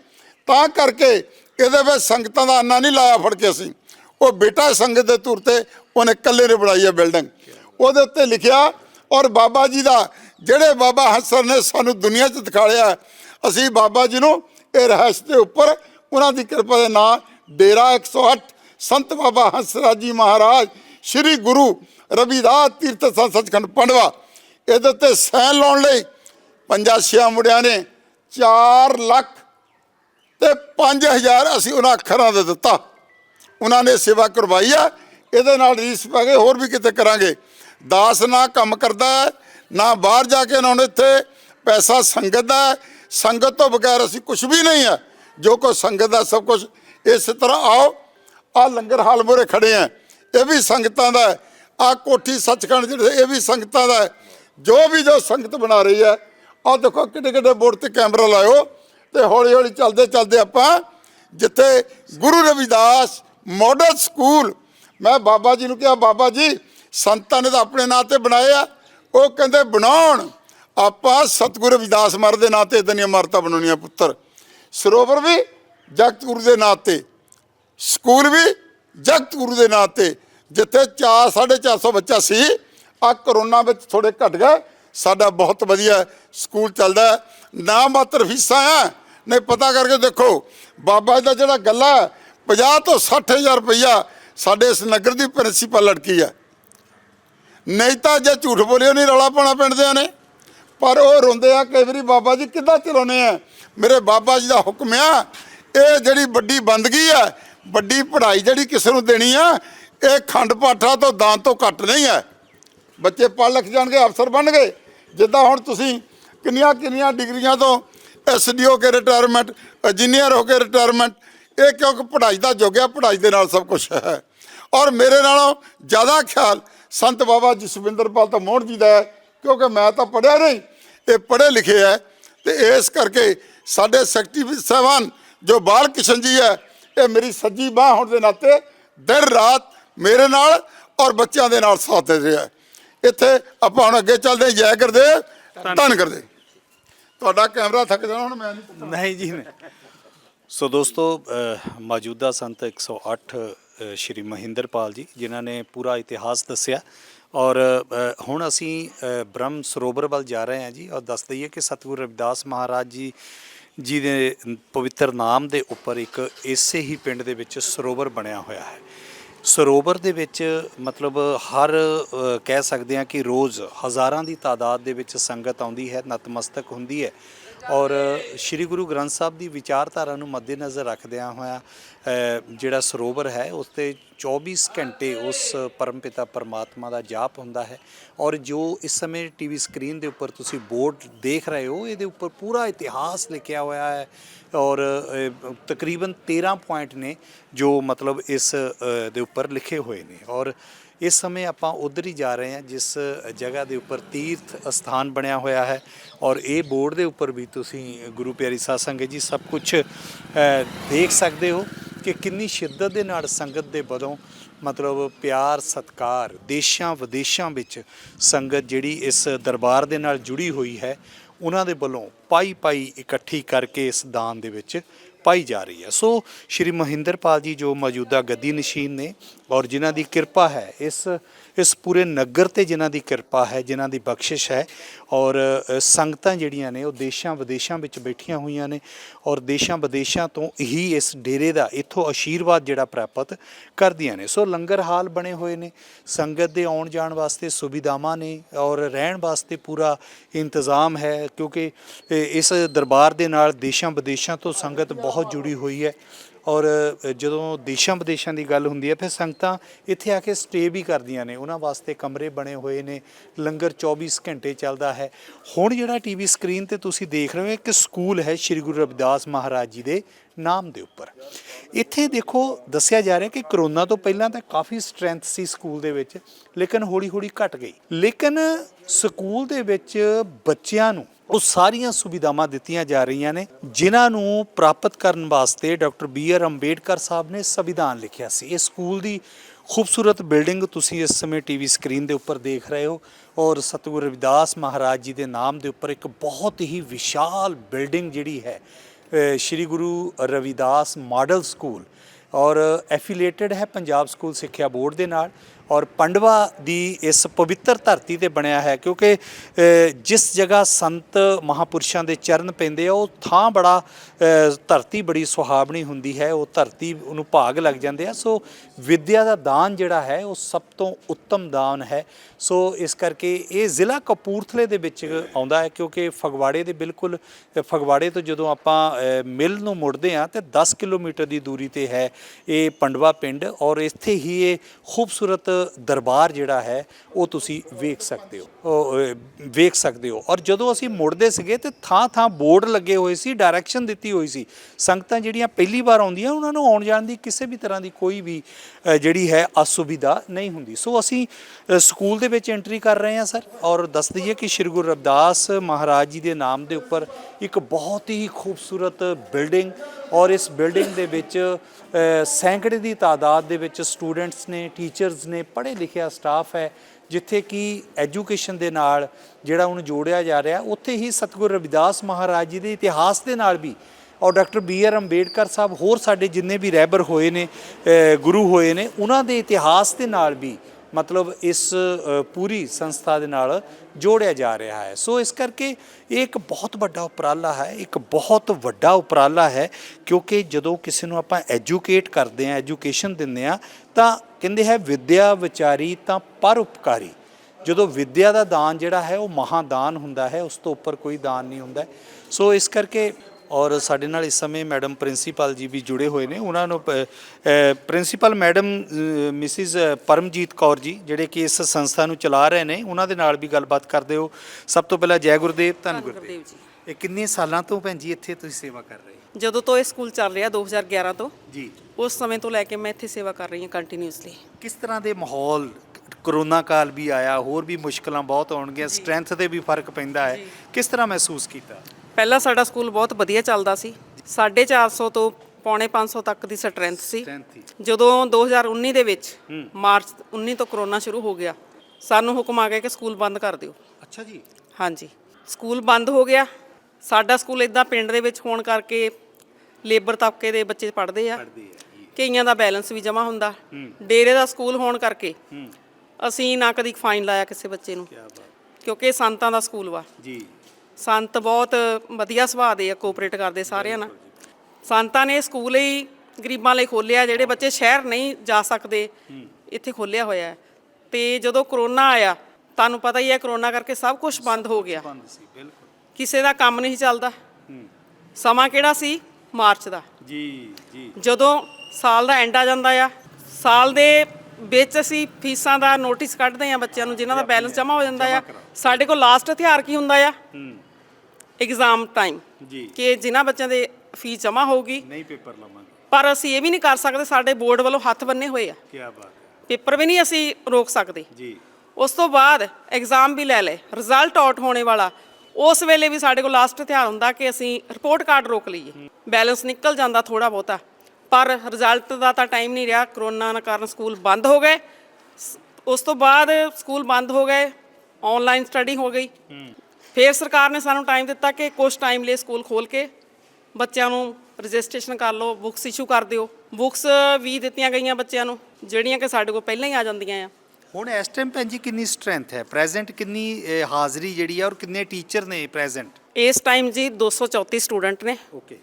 A: ਤਾਂ ਕਰਕੇ ਇਹਦੇ ਵਿੱਚ ਸੰਗਤਾਂ ਦਾ ਅੰਨਾ ਨਹੀਂ ਲਾਇਆ ਫੜ ਕੇ ਅਸੀਂ। ਉਹ ਬੇਟਾ ਸੰਗਤ ਦੇ ਤੌਰ ਤੇ ਉਹਨੇ ਇਕੱਲੇ ਨੇ ਬਣਾਈ ਹੈ ਬਿਲਡਿੰਗ। ਉਹਦੇ ਉੱਤੇ ਲਿਖਿਆ, ਔਰ ਬਾਬਾ ਜੀ ਦਾ ਜਿਹੜੇ ਬਾਬਾ ਹਸਨ ਨੇ ਸਾਨੂੰ ਦੁਨੀਆ 'ਚ ਦਿਖਾਲਿਆ, ਅਸੀਂ ਬਾਬਾ ਜੀ ਨੂੰ ਇਹ ਰਹੱਸ ਦੇ ਉੱਪਰ ਉਹਨਾਂ ਦੀ ਕਿਰਪਾ ਦੇ ਨਾਲ ਡੇਰਾ 108 ਸੰਤ ਬਾਬਾ ਹੰਸਰਾਜ ਜੀ ਮਹਾਰਾਜ, ਸ੍ਰੀ ਗੁਰੂ ਰਵਿਦਾਸ ਤੀਰਥ ਸੱਚਖੰਡ ਪੰਡਵਾ। ਇਹਦੇ ਤੇ ਸੈਨ ਲਾਉਣ ਲਈ ਪੰਜਾਂ ਛਿਆਂ ਮੁੰਡਿਆਂ ਨੇ 4 ਲੱਖ ਤੇ 5000 ਅਸੀਂ ਉਹਨਾਂ ਅੱਖਰਾਂ ਦਾ ਦਿੱਤਾ। ਉਹਨਾਂ ਨੇ ਸੇਵਾ ਕਰਵਾਈ ਆ, ਇਹਦੇ ਨਾਲ ਰੀਸ ਪਾ ਹੋਰ ਵੀ ਕਿਤੇ ਕਰਾਂਗੇ। ਦਾਸ ਨਾ ਕੰਮ ਕਰਦਾ ਹੈ ਨਾ ਬਾਹਰ ਜਾ ਕੇ ਉਹਨਾਂ ਇੱਥੇ ਪੈਸਾ ਸੰਗਤ ਦਾ ਸੰਗਤ ਤੋਂ ਬਗੈਰ ਅਸੀਂ ਕੁਝ ਵੀ ਨਹੀਂ ਹੈ ਜੋ ਕੋ ਸੰਗਤ ਦਾ ਸਭ ਕੁਝ ਇਸ ਤਰ੍ਹਾਂ ਆਓ, ਆ ਲੰਗਰ ਹਾਲ ਮੋਰੇ ਖੜੇ ਆ। ਇਹ ਵੀ ਸੰਗਤਾਂ ਦਾ ਹੈ। ਆ ਕੋਠੀ ਸੱਚਖੰਡ ਜਿਹੜੇ ਇਹ ਵੀ ਸੰਗਤਾਂ ਦਾ ਜੋ ਵੀ ਜੋ ਸੰਗਤ ਬਣਾ ਰਹੀ ਹੈ ਆਹ ਦੇਖੋ ਕਿੱਡੇ ਕਿੱਡੇ ਬੋਰਡ ਤੇ ਕੈਮਰਾ ਲਾਇਓ ਤੇ ਹੌਲੀ ਹੌਲੀ ਚੱਲਦੇ ਚੱਲਦੇ ਆਪਾਂ ਜਿੱਥੇ ਗੁਰੂ ਰਵਿਦਾਸ ਮਾਡਲ ਸਕੂਲ ਮੈਂ ਬਾਬਾ ਜੀ ਨੂੰ ਕਿਹਾ, ਬਾਬਾ ਜੀ ਸੰਤਾਂ ਨੇ ਤਾਂ ਆਪਣੇ ਨਾਂ ਤੇ ਬਣਾਏ ਆ। ਉਹ ਕਹਿੰਦੇ ਬਣਾਉਣ। ਆਪਾਂ ਸਤਿਗੁਰੂ ਰਵਿਦਾਸ ਮਹਾਰਾਜ ਦੇ ਨਾਂ ਤੇ ਇਦਾਂ ਦੀਆਂ ਇਮਾਰਤਾਂ ਬਣਾਉਣੀਆਂ ਪੁੱਤਰ। ਸਰੋਵਰ ਵੀ ਜਗਤ ਗੁਰੂ ਦੇ ਨਾਂ ਤੇ ਸਕੂਲ ਵੀ ਜਗਤ ਗੁਰੂ ਦੇ ਨਾਂ ਤੇ। ਜਿੱਥੇ 4 450 ਬੱਚਾ ਸੀ ਆ ਕਰੋਨਾ ਵਿੱਚ ਥੋੜੇ ਘਟ ਗਏ। ਸਾਡਾ ਬਹੁਤ ਵਧੀਆ ਸਕੂਲ ਚੱਲਦਾ ਨਾ ਮਾਤਰ ਫੀਸਾਂ ਆ ਨਹੀਂ ਪਤਾ ਕਰਕੇ ਦੇਖੋ ਬਾਬਾ ਜੀ ਦਾ ਜਿਹੜਾ ਗੱਲਾ ਹੈ, 50 ਤੋਂ 60000 ਰੁਪਈਆ ਸਾਡੇ ਇਸ ਨਗਰ ਦੀ ਪ੍ਰਿੰਸੀਪਲ ਲੜਕੀ ਹੈ। ਨਹੀਂ ਤਾਂ ਜੇ ਝੂਠ ਬੋਲਿਓ ਨਹੀਂ, ਰੌਲਾ ਪਾਉਣਾ ਪਿੰਡ ਦਿਆਂ ਨੇ। ਪਰ ਉਹ ਰੋਂਦੇ ਆ ਕਈ ਵਾਰੀ, ਬਾਬਾ ਜੀ ਕਿੱਦਾਂ ਚਲਾਉਨੇ ਆ? ਮੇਰੇ ਬਾਬਾ ਜੀ ਦਾ ਹੁਕਮ ਆ, ਇਹ ਜਿਹੜੀ ਵੱਡੀ ਬੰਦਗੀ ਆ, ਵੱਡੀ ਪੜ੍ਹਾਈ ਜਿਹੜੀ ਕਿਸੇ ਨੂੰ ਦੇਣੀ ਆ, ਇਹ ਖੰਡ ਪਾਠਾ ਤੋਂ ਦਾਨ ਤੋਂ ਘੱਟ ਨਹੀਂ ਹੈ ਬੱਚੇ ਪੜ੍ਹ ਲਿਖ ਜਾਣਗੇ, ਅਫਸਰ ਬਣ ਗਏ। ਜਿੱਦਾਂ ਹੁਣ ਤੁਸੀਂ ਕਿੰਨੀਆਂ ਕਿੰਨੀਆਂ ਡਿਗਰੀਆਂ ਤੋਂ ਐਸਡੀਓ ਕੇ ਰਿਟਾਇਰਮੈਂਟ ਇੰਜੀਨੀਅਰ ਹੋ ਕੇ ਰਿਟਾਇਰਮੈਂਟ ਇਹ ਕਿਉਂਕਿ ਪੜ੍ਹਾਈ ਦਾ ਯੁੱਗ ਹੈ ਪੜ੍ਹਾਈ ਦੇ ਨਾਲ ਸਭ ਕੁਝ ਹੈ। ਔਰ ਮੇਰੇ ਨਾਲੋਂ ਜ਼ਿਆਦਾ ਖਿਆਲ ਸੰਤ ਬਾਬਾ ਜਸਵਿੰਦਰਪਾਲ ਤਾਂ ਮੋਹਨ ਜੀ ਦਾ ਹੈ ਕਿਉਂਕਿ ਮੈਂ ਤਾਂ ਪੜ੍ਹਿਆ ਨਹੀਂ ਇਹ ਪੜ੍ਹੇ ਲਿਖੇ ਹੈ। ਤੇ ਇਸ ਕਰਕੇ ਸਾਡੇ ਸੈਕਟਰੀ ਸਾਹਿਬਾਨ ਜੋ ਬਾਲ ਕਿਸ਼ਨ ਜੀ ਹੈ ਇਹ ਮੇਰੀ ਸੱਜੀ ਬਾਹ ਹੋਣ ਦੇ ਨਾਤੇ ਦਿਨ ਰਾਤ ਮੇਰੇ ਨਾਲ ਔਰ ਬੱਚਿਆਂ ਦੇ ਨਾਲ ਸਾਥ ਦੇ ਰਿਹਾ ਹੈ। ਇੱਥੇ ਆਪਾਂ ਹੁਣ ਅੱਗੇ ਚੱਲਦੇ ਜੈ ਕਰਦੇ ਧੰਨ ਕਰਦੇ ਤੁਹਾਡਾ ਕੈਮਰਾ ਥੱਕ ਜਾਣਾ ਹੁਣ ਮੈਂ ਨਹੀਂ
B: ਨਹੀਂ ਜੀ ਨਹੀਂ ਸੋ ਦੋਸਤੋ ਮੌਜੂਦਾ ਸੰਤ 108 ਅ, ਸ਼੍ਰੀ ਮਹਿੰਦਰਪਾਲ ਜੀ, ਜਿਨ੍ਹਾਂ ਨੇ ਪੂਰਾ ਇਤਿਹਾਸ ਦੱਸਿਆ। ਔਰ ਹੁਣ ਅਸੀਂ ਬ੍ਰਹਮ ਸਰੋਵਰ ਵੱਲ ਜਾ ਰਹੇ ਹਾਂ ਜੀ। ਔਰ ਦੱਸ ਦਈਏ ਕਿ ਸਤਿਗੁਰੂ ਰਵਿਦਾਸ ਮਹਾਰਾਜ ਜੀ ਜੀ ਦੇ ਪਵਿੱਤਰ ਨਾਮ ਦੇ ਉੱਪਰ ਇੱਕ ਇਸੇ ਹੀ ਪਿੰਡ ਦੇ ਵਿੱਚ ਸਰੋਵਰ ਬਣਿਆ ਹੋਇਆ ਹੈ। ਸਰੋਵਰ ਦੇ ਵਿੱਚ ਮਤਲਬ ਹਰ ਕਹਿ ਸਕਦੇ ਹਾਂ ਕਿ ਰੋਜ਼ ਹਜ਼ਾਰਾਂ ਦੀ ਤਾਦਾਦ ਦੇ ਵਿੱਚ ਸੰਗਤ ਆਉਂਦੀ ਹੈ, ਨਤਮਸਤਕ ਹੁੰਦੀ ਹੈ। ਔਰ ਸ੍ਰੀ ਗੁਰੂ ਗ੍ਰੰਥ ਸਾਹਿਬ ਦੀ ਵਿਚਾਰਧਾਰਾ ਨੂੰ ਮੱਦੇਨਜ਼ਰ ਰੱਖਦਿਆਂ ਹੋਇਆ ਜਿਹੜਾ ਸਰੋਵਰ ਹੈ, ਉਸ ਤੇ 24 ਘੰਟੇ ਉਸ ਪਰਮਪਿਤਾ ਪਰਮਾਤਮਾ ਦਾ ਜਾਪ ਹੁੰਦਾ ਹੈ। ਔਰ ਜੋ ਇਸ ਸਮੇਂ ਟੀਵੀ ਸਕਰੀਨ ਦੇ ਉੱਪਰ ਤੁਸੀਂ ਬੋਰਡ ਦੇਖ ਰਹੇ ਹੋ, ਇਹਦੇ ਉੱਪਰ ਪੂਰਾ ਇਤਿਹਾਸ ਲਿਖਿਆ ਹੋਇਆ ਹੈ। ਔਰ ਤਕਰੀਬਨ 13 ਪੁਆਇੰਟ ਨੇ ਜੋ ਮਤਲਬ ਇਸ ਦੇ ਉੱਪਰ ਲਿਖੇ ਹੋਏ ਨੇ। ਔਰ ਇਸ ਸਮੇਂ ਆਪਾਂ ਉਧਰ ਹੀ ਜਾ ਰਹੇ ਹਾਂ, ਜਿਸ ਜਗ੍ਹਾ ਦੇ ਉੱਪਰ ਤੀਰਥ ਸਥਾਨ ਬਣਿਆ ਹੋਇਆ ਹੈ ਔਰ ਇਹ ਬੋਰਡ ਦੇ ਉੱਪਰ ਵੀ ਤੁਸੀਂ ਗੁਰੂ ਪਿਆਰੀ ਸਾਧ ਸੰਗਤ ਜੀ ਸਭ ਕੁਝ ਦੇਖ ਸਕਦੇ ਹੋ ਕਿ ਕਿੰਨੀ ਸ਼ਿੱਦਤ ਦੇ ਨਾਲ ਸੰਗਤ ਦੇ ਵੱਲੋਂ ਮਤਲਬ ਪਿਆਰ, ਸਤਕਾਰ ਦੇਸ਼ਾਂ ਵਿਦੇਸ਼ਾਂ ਵਿੱਚ ਸੰਗਤ ਜਿਹੜੀ ਇਸ ਦਰਬਾਰ ਦੇ ਨਾਲ ਜੁੜੀ ਹੋਈ ਹੈ, ਉਹਨਾਂ ਦੇ ਵੱਲੋਂ ਪਾਈ ਪਾਈ ਇਕੱਠੀ ਕਰਕੇ ਇਸ ਦਾਨ ਦੇ ਵਿੱਚ ਪਾਈ ਜਾ ਰਹੀ ਹੈ। ਸੋ ਸ਼੍ਰੀ ਮਹਿੰਦਰਪਾਲ ਜੀ ਜੋ ਮੌਜੂਦਾ ਗੱਦੀ ਨਸ਼ੀਨ ਨੇ ਔਰ ਜਿਨ੍ਹਾਂ ਦੀ ਕਿਰਪਾ ਹੈ, ਇਸ ਇਸ ਪੂਰੇ ਨਗਰ ਤੇ ਜਿਨ੍ਹਾਂ ਦੀ ਕਿਰਪਾ ਹੈ, ਜਿਨ੍ਹਾਂ ਦੀ ਬਖਸ਼ਿਸ਼ ਹੈ ਔਰ ਸੰਗਤਾਂ ਜਿਹੜੀਆਂ ਨੇ ਉਹ ਦੇਸ਼ਾਂ ਵਿਦੇਸ਼ਾਂ ਵਿੱਚ ਬੈਠੀਆਂ ਹੋਈਆਂ ਨੇ ਔਰ ਦੇਸ਼ਾਂ ਵਿਦੇਸ਼ਾਂ ਤੋਂ ਹੀ ਇਸ ਡੇਰੇ ਦਾ ਇੱਥੋਂ ਆਸ਼ੀਰਵਾਦ ਜਿਹੜਾ ਪ੍ਰਾਪਤ ਕਰਦੀਆਂ ਨੇ। ਸੋ ਲੰਗਰ ਹਾਲ ਬਣੇ ਹੋਏ ਨੇ, ਸੰਗਤ ਦੇ ਆਉਣ ਜਾਣ ਵਾਸਤੇ ਸੁਵਿਧਾਵਾਂ ਨੇ ਔਰ ਰਹਿਣ ਵਾਸਤੇ ਪੂਰਾ ਇੰਤਜ਼ਾਮ ਹੈ ਕਿਉਂਕਿ ਇਸ ਦਰਬਾਰ ਦੇ ਨਾਲ ਦੇਸ਼ਾਂ ਵਿਦੇਸ਼ਾਂ ਤੋਂ ਸੰਗਤ ਬਹੁਤ ਜੁੜੀ ਹੋਈ ਹੈ ਔਰ ਜਦੋਂ ਦੇਸ਼ਾਂ ਵਿਦੇਸ਼ਾਂ ਦੀ ਗੱਲ ਹੁੰਦੀ ਹੈ, ਫਿਰ ਸੰਗਤਾਂ ਇੱਥੇ ਆ ਕੇ ਸਟੇ ਵੀ ਕਰਦੀਆਂ ਨੇ। ਉਹਨਾਂ ਵਾਸਤੇ ਕਮਰੇ ਬਣੇ ਹੋਏ ਨੇ, ਲੰਗਰ 24 ਘੰਟੇ ਚੱਲਦਾ ਹੈ। ਹੁਣ ਜਿਹੜਾ ਟੀਵੀ ਸਕਰੀਨ ਤੇ ਤੁਸੀਂ ਦੇਖ ਰਹੇ ਹੋ, ਇੱਕ ਸਕੂਲ ਹੈ ਸ੍ਰੀ ਗੁਰੂ ਰਵਿਦਾਸ ਮਹਾਰਾਜ ਜੀ ਦੇ ਨਾਮ ਦੇ ਉੱਪਰ। ਇੱਥੇ ਦੇਖੋ, ਦੱਸਿਆ ਜਾ ਰਿਹਾ ਕਿ ਕਰੋਨਾ ਤੋਂ ਪਹਿਲਾਂ ਤਾਂ ਕਾਫੀ ਸਟਰੈਂਥ ਸੀ ਸਕੂਲ ਦੇ ਵਿੱਚ, ਲੇਕਿਨ ਹੌਲੀ-ਹੌਲੀ ਘਟ ਗਈ। ਲੇਕਿਨ ਸਕੂਲ ਦੇ ਵਿੱਚ ਬੱਚਿਆਂ ਨੂੰ ਉਹ ਸਾਰੀਆਂ ਸੁਵਿਧਾਵਾਂ ਦਿੱਤੀਆਂ ਜਾ ਰਹੀਆਂ ਨੇ, ਜਿਨ੍ਹਾਂ ਨੂੰ ਪ੍ਰਾਪਤ ਕਰਨ ਵਾਸਤੇ doctor B R Ambedkar Sahib ਨੇ ਸੰਵਿਧਾਨ ਲਿਖਿਆ ਸੀ। ਇਹ ਸਕੂਲ ਦੀ ਖੂਬਸੂਰਤ ਬਿਲਡਿੰਗ ਤੁਸੀਂ ਇਸ ਸਮੇਂ ਟੀਵੀ ਸਕਰੀਨ ਦੇ ਉੱਪਰ ਦੇਖ ਰਹੇ ਹੋ ਔਰ ਸਤਿਗੁਰੂ ਰਵਿਦਾਸ ਮਹਾਰਾਜ ਜੀ ਦੇ ਨਾਮ ਦੇ ਉੱਪਰ ਇੱਕ ਬਹੁਤ ਹੀ ਵਿਸ਼ਾਲ ਬਿਲਡਿੰਗ ਜਿਹੜੀ ਹੈ ਸ਼੍ਰੀ ਗੁਰੂ ਰਵਿਦਾਸ ਮਾਡਲ ਸਕੂਲ ਔਰ ਐਫੀਲੀਏਟਡ ਹੈ ਪੰਜਾਬ ਸਕੂਲ ਸਿੱਖਿਆ ਬੋਰਡ ਦੇ ਨਾਲ। ਔਰ ਪੰਡਵਾ ਦੀ ਇਸ ਪਵਿੱਤਰ ਧਰਤੀ ਤੇ ਬਣਿਆ ਹੈ ਕਿਉਂਕਿ ਜਿਸ ਜਗ੍ਹਾ ਸੰਤ ਮਹਾਪੁਰਸ਼ਾਂ ਦੇ ਚਰਨ ਪੈਂਦੇ ਆ ਉਹ ਥਾਂ ਬੜਾ ਧਰਤੀ ਬੜੀ ਸੁਹਾਵਣੀ ਹੁੰਦੀ ਹੈ ਉਹ ਧਰਤੀ ਉਹਨੂੰ ਭਾਗ ਲੱਗ ਜਾਂਦੇ ਆ। ਸੋ ਵਿਦਿਆ ਦਾ ਦਾਨ ਜਿਹੜਾ ਹੈ ਉਹ ਸਭ ਤੋਂ ਉੱਤਮ ਦਾਨ ਹੈ। ਸੋ ਇਸ ਕਰਕੇ ਇਹ ਜ਼ਿਲ੍ਹਾ ਕਪੂਰਥਲੇ ਦੇ ਵਿੱਚ ਆਉਂਦਾ ਹੈ ਕਿਉਂਕਿ ਫਗਵਾੜੇ ਦੇ ਬਿਲਕੁਲ ਫਗਵਾੜੇ ਤੋਂ ਜਦੋਂ ਆਪਾਂ ਅ, ਮਿਲ ਨੂੰ ਮੁੜਦੇ ਆ ਤੇ 10 ਕਿਲੋਮੀਟਰ ਦੀ ਦੂਰੀ ਤੇ ਹੈ ਇਹ ਪੰਡਵਾ ਪਿੰਡ ਔਰ ਇੱਥੇ ਹੀ ਇਹ ਖੂਬਸੂਰਤ ਦਰਬਾਰ ਜਿਹੜਾ ਹੈ, ਉਹ ਤੁਸੀਂ ਵੇਖ ਸਕਦੇ ਹੋ। ਵੇਖ ਸਕਦੇ ਹੋ। ਔਰ ਜਦੋਂ ਅਸੀਂ ਮੁੜਦੇ ਸੀਗੇ ਤੇ ਥਾਂ ਥਾਂ ਬੋਰਡ ਲੱਗੇ ਹੋਏ ਸੀ ਡਾਇਰੈਕਸ਼ਨ ਦਿੱਤੀ ਹੋਈ ਸੀ। ਸੰਗਤਾਂ ਜਿਹੜੀਆਂ ਪਹਿਲੀ ਵਾਰ ਆਉਂਦੀਆਂ, ਉਹਨਾਂ ਨੂੰ ਆਉਣ ਜਾਣ ਦੀ ਕਿਸੇ ਵੀ ਤਰ੍ਹਾਂ ਦੀ ਕੋਈ ਵੀ ਜਿਹੜੀ ਹੈ ਅਸੁਵਿਧਾ ਨਹੀਂ ਹੁੰਦੀ। ਸੋ ਅਸੀਂ ਸਕੂਲ ਦੇ ਵਿੱਚ ਐਂਟਰੀ ਕਰ ਰਹੇ ਹਾਂ, ਸਰ। ਔਰ ਦੱਸ ਦਈਏ ਕਿ ਸ਼੍ਰੀ ਗੁਰੂ ਰਵਿਦਾਸ ਮਹਾਰਾਜ ਜੀ ਦੇ ਨਾਮ ਦੇ ਉੱਪਰ ਇੱਕ ਬਹੁਤ ਹੀ ਖੂਬਸੂਰਤ ਬਿਲਡਿੰਗ ਔਰ ਇਸ ਬਿਲਡਿੰਗ ਦੇ ਵਿੱਚ ਸੈਂਕੜੇ ਦੀ ਤਾਦਾਦ ਦੇ ਵਿੱਚ ਸਟੂਡੈਂਟਸ ਨੇ, ਟੀਚਰਸ ਨੇ, ਪੜ੍ਹੇ ਲਿਖਿਆ ਸਟਾਫ ਹੈ, ਜਿੱਥੇ ਕਿ ਐਜੂਕੇਸ਼ਨ ਦੇ ਨਾਲ ਜਿਹੜਾ ਉਹਨੂੰ ਜੋੜਿਆ ਜਾ ਰਿਹਾ, ਉੱਥੇ ਹੀ ਸਤਿਗੁਰੂ ਰਵਿਦਾਸ ਮਹਾਰਾਜ ਜੀ ਦੇ ਇਤਿਹਾਸ ਦੇ ਨਾਲ ਵੀ ਔਰ doctor B R Ambedkar Sahib ਹੋਰ ਸਾਡੇ ਜਿੰਨੇ ਵੀ ਰਹਿਬਰ ਹੋਏ ਨੇ ਗੁਰੂ ਹੋਏ ਨੇ, ਉਹਨਾਂ ਦੇ ਇਤਿਹਾਸ ਦੇ ਨਾਲ ਵੀ ਮਤਲਬ ਇਸ ਪੂਰੀ ਸੰਸਥਾ ਦੇ ਨਾਲ ਜੋੜਿਆ ਜਾ ਰਿਹਾ ਹੈ। ਸੋ ਇਸ ਕਰਕੇ ਇਹ ਇੱਕ ਬਹੁਤ ਵੱਡਾ ਉਪਰਾਲਾ ਹੈ, ਇੱਕ ਬਹੁਤ ਵੱਡਾ ਉਪਰਾਲਾ ਹੈ, ਕਿਉਂਕਿ ਜਦੋਂ ਕਿਸੇ ਨੂੰ ਆਪਾਂ ਐਜੂਕੇਟ ਕਰਦੇ ਆ ਐਜੂਕੇਸ਼ਨ ਦਿੰਦੇ ਆ ਤਾਂ ਕਹਿੰਦੇ ਹੈ ਵਿਦਿਆ ਵਿਚਾਰੀ ਤਾਂ ਪਰ ਉਪਕਾਰੀ। ਜਦੋਂ ਵਿਦਿਆ ਦਾ ਦਾਨ ਜਿਹੜਾ ਹੈ ਉਹ ਮਹਾਦਾਨ ਹੁੰਦਾ ਹੈ, ਉਸ ਤੋਂ ਉੱਪਰ ਕੋਈ ਦਾਨ ਨਹੀਂ ਹੁੰਦਾ। ਸੋ ਇਸ ਕਰਕੇ ਔਰ ਸਾਡੇ ਨਾਲ ਇਸ ਸਮੇਂ ਮੈਡਮ ਪ੍ਰਿੰਸੀਪਲ ਜੀ ਵੀ ਜੁੜੇ ਹੋਏ ਨੇ। ਉਹਨਾਂ ਨੂੰ principal madam Mrs Paramjit Kaur ji ਜਿਹੜੇ ਕਿ ਇਸ ਸੰਸਥਾ ਨੂੰ ਚਲਾ ਰਹੇ ਨੇ ਉਹਨਾਂ ਦੇ ਨਾਲ ਵੀ ਗੱਲਬਾਤ ਕਰਦੇ ਹੋ। ਸਭ ਤੋਂ ਪਹਿਲਾਂ ਜੈ ਗੁਰਦੇਵ ਧੰਨ ਗੁਰਦੇਵ
C: ਜੀ।
B: ਇਹ ਕਿੰਨੇ ਸਾਲਾਂ ਤੋਂ ਭੈਣ ਜੀ ਇੱਥੇ ਤੁਸੀਂ ਸੇਵਾ ਕਰ ਰਹੇ ਹੋ?
C: ਜਦੋਂ ਤੋਂ ਇਹ ਸਕੂਲ ਚੱਲ ਰਿਹਾ 2011 ਤੋਂ
B: ਜੀ।
C: ਉਸ ਸਮੇਂ ਤੋਂ ਲੈ ਕੇ ਮੈਂ ਇੱਥੇ ਸੇਵਾ ਕਰ ਰਹੀ ਹਾਂ ਕੰਟੀਨਿਊਸਲੀ
B: ਕਿਸ ਤਰ੍ਹਾਂ ਦੇ ਮਾਹੌਲ ਕਰੋਨਾ ਕਾਲ ਵੀ ਆਇਆ ਹੋਰ ਵੀ ਮੁਸ਼ਕਲਾਂ ਬਹੁਤ ਆਉਣਗੀਆਂ ਸਟਰੈਂਥ ਤੇ ਵੀ ਫ਼ਰਕ ਪੈਂਦਾ ਹੈ। ਕਿਸ ਤਰ੍ਹਾਂ ਮਹਿਸੂਸ ਕੀਤਾ?
C: ਪਹਿਲਾਂ ਸਾਡਾ ਸਕੂਲ ਬਹੁਤ ਵਧੀਆ ਚੱਲਦਾ ਸੀ। 450 ਤੋਂ ਪੌਣੇ 500 ਤੱਕ ਦੀ ਸਟਰੈਂਥ ਸੀ। ਜਦੋਂ 2019 ਦੇ ਵਿੱਚ ਮਾਰਚ 19 ਤੋਂ ਕਰੋਨਾ ਸ਼ੁਰੂ ਹੋ ਗਿਆ ਸਾਨੂੰ ਹੁਕਮ ਆ ਗਿਆ ਕਿ ਸਕੂਲ ਬੰਦ ਕਰ ਦਿਓ।
B: ਅੱਛਾ ਜੀ।
C: ਹਾਂਜੀ। ਸਕੂਲ ਬੰਦ ਹੋ ਗਿਆ। ਸਾਡਾ ਸਕੂਲ ਇਦਾਂ ਪਿੰਡ ਦੇ ਵਿੱਚ ਹੋਣ ਕਰਕੇ ਲੇਬਰ ਤਬਕੇ ਦੇ ਬੱਚੇ ਪੜ੍ਹਦੇ ਆ। ਕਈਆਂ ਦਾ ਬੈਲੈਂਸ ਵੀ ਜਮਾ ਹੁੰਦਾ। ਡੇਰੇ ਦਾ ਸਕੂਲ ਹੋਣ ਕਰਕੇ ਅਸੀਂ ਨਾ ਕਦੀ ਫਾਈਨ ਲਾਇਆ ਕਿਸੇ ਬੱਚੇ ਨੂੰ। ਕਿਉਂਕਿ ਸੰਤਾਂ ਦਾ ਸਕੂਲ ਵਾ।
B: ਜੀ।
C: ਸੰਤ ਬਹੁਤ ਵਧੀਆ ਸੁਭਾਅ ਦੇ ਆ ਕੋਆਪਰੇਟ ਕਰਦੇ ਸਾਰਿਆਂ ਨਾਲ। ਸੰਤਾਂ ਨੇ ਸਕੂਲ ਹੀ ਗਰੀਬਾਂ ਲਈ ਖੋਲਿਆ ਜਿਹੜੇ ਬੱਚੇ ਸ਼ਹਿਰ ਨਹੀਂ ਜਾ ਸਕਦੇ ਇੱਥੇ ਖੋਲਿਆ ਹੋਇਆ ਹੈ। ਤੇ ਜਦੋਂ ਕਰੋਨਾ ਆਇਆ ਤੁਹਾਨੂੰ ਪਤਾ ਹੀ ਹੈ ਕਰੋਨਾ ਕਰਕੇ ਸਭ ਕੁਝ ਬੰਦ ਹੋ ਗਿਆ।
B: ਬੰਦ ਸੀ ਬਿਲਕੁਲ।
C: ਕਿਸੇ ਦਾ ਕੰਮ ਨਹੀਂ ਚੱਲਦਾ। ਸਮਾਂ ਕਿਹੜਾ ਸੀ? ਮਾਰਚ ਦਾ।
B: ਜੀ ਜੀ।
C: ਜਦੋਂ ਸਾਲ ਦਾ ਐਂਡ ਆ ਜਾਂਦਾ ਆ ਸਾਲ ਦੇ ਵਿੱਚ ਅਸੀਂ ਫੀਸਾਂ ਦਾ ਨੋਟਿਸ ਕੱਢਦੇ ਆ ਬੱਚਿਆਂ ਨੂੰ ਜਿਨ੍ਹਾਂ ਦਾ ਬੈਲੈਂਸ ਜਮ੍ਹਾਂ ਹੋ ਜਾਂਦਾ ਆ। ਸਾਡੇ ਕੋਲ ਲਾਸਟ ਹਥਿਆਰ ਕੀ ਹੁੰਦਾ ਆ? ਐਗਜ਼ਾਮ ਟਾਈਮ
B: ਜੀ।
C: ਕਿ ਜਿਨ੍ਹਾਂ ਬੱਚਿਆਂ ਦੇ ਫੀਸ ਜਮ੍ਹਾਂ ਹੋਊਗੀ।
B: ਨਹੀਂ ਪੇਪਰ ਲਵਾਂਗੇ।
C: ਪਰ ਅਸੀਂ ਇਹ ਵੀ ਨਹੀਂ ਕਰ ਸਕਦੇ ਸਾਡੇ ਬੋਰਡ ਵੱਲੋਂ ਹੱਥ ਬੰਨੇ ਹੋਏ ਆ।
B: ਕੀ ਬਾਤ ਹੈ।
C: ਪੇਪਰ ਵੀ ਨਹੀਂ ਅਸੀਂ ਰੋਕ ਸਕਦੇ।
B: ਜੀ।
C: ਉਸ ਤੋਂ ਬਾਅਦ ਐਗਜ਼ਾਮ ਵੀ ਲੈ ਲਏ ਰਿਜ਼ਲਟ ਆਊਟ ਹੋਣੇ ਵਾਲਾ। ਉਸ ਵੇਲੇ ਵੀ ਸਾਡੇ ਕੋਲ ਲਾਸਟ ਹਥਿਆਰ ਹੁੰਦਾ ਕਿ ਅਸੀਂ ਰਿਪੋਰਟ ਕਾਰਡ ਰੋਕ ਲਈਏ। ਬੈਲੈਂਸ ਨਿਕਲ ਜਾਂਦਾ ਥੋੜਾ ਬਹੁਤਾ। ਪਰ ਰਿਜ਼ਲਟ ਦਾ ਤਾਂ ਟਾਈਮ ਨਹੀਂ ਰਿਹਾ ਕਰੋਨਾ ਨਾ ਕਾਰਨ ਸਕੂਲ ਬੰਦ ਹੋ ਗਏ। ਉਸ ਤੋਂ ਬਾਅਦ ਸਕੂਲ ਬੰਦ ਹੋ ਗਏ ਆਨਲਾਈਨ ਸਟੱਡੀ ਹੋ ਗਈ। ਫਿਰ ਸਰਕਾਰ ਨੇ ਸਾਨੂੰ ਟਾਈਮ ਦਿੱਤਾ ਕਿ ਕੁਝ ਟਾਈਮ ਲਈ ਸਕੂਲ ਖੋਲ ਕੇ ਬੱਚਿਆਂ ਨੂੰ ਰਜਿਸਟ੍ਰੇਸ਼ਨ ਕਰ ਲਓ ਬੁੱਕਸ ਇਸ਼ੂ ਕਰ ਦਿਓ। ਬੁੱਕਸ ਵੀ ਦਿੱਤੀਆਂ ਗਈਆਂ ਬੱਚਿਆਂ ਨੂੰ ਜਿਹੜੀਆਂ ਕਿ ਸਾਡੇ ਕੋਲ ਪਹਿਲਾਂ ਹੀ ਆ ਜਾਂਦੀਆਂ ਆ।
B: ਹੁਣ ਇਸ ਟਾਈਮ ਭੈਣ ਜੀ ਕਿੰਨੀ ਸਟਰੈਂਥ ਹੈ? ਪ੍ਰੈਜ਼ੈਂਟ ਕਿੰਨੀ ਹਾਜ਼ਰੀ ਜਿਹੜੀ ਹੈ ਔਰ ਕਿੰਨੇ ਟੀਚਰ ਨੇ ਪ੍ਰੈਜ਼ੈਂਟ
C: ਇਸ ਟਾਈਮ ਜੀ 234 ਸਟੂਡੈਂਟ ਨੇ।
B: Okay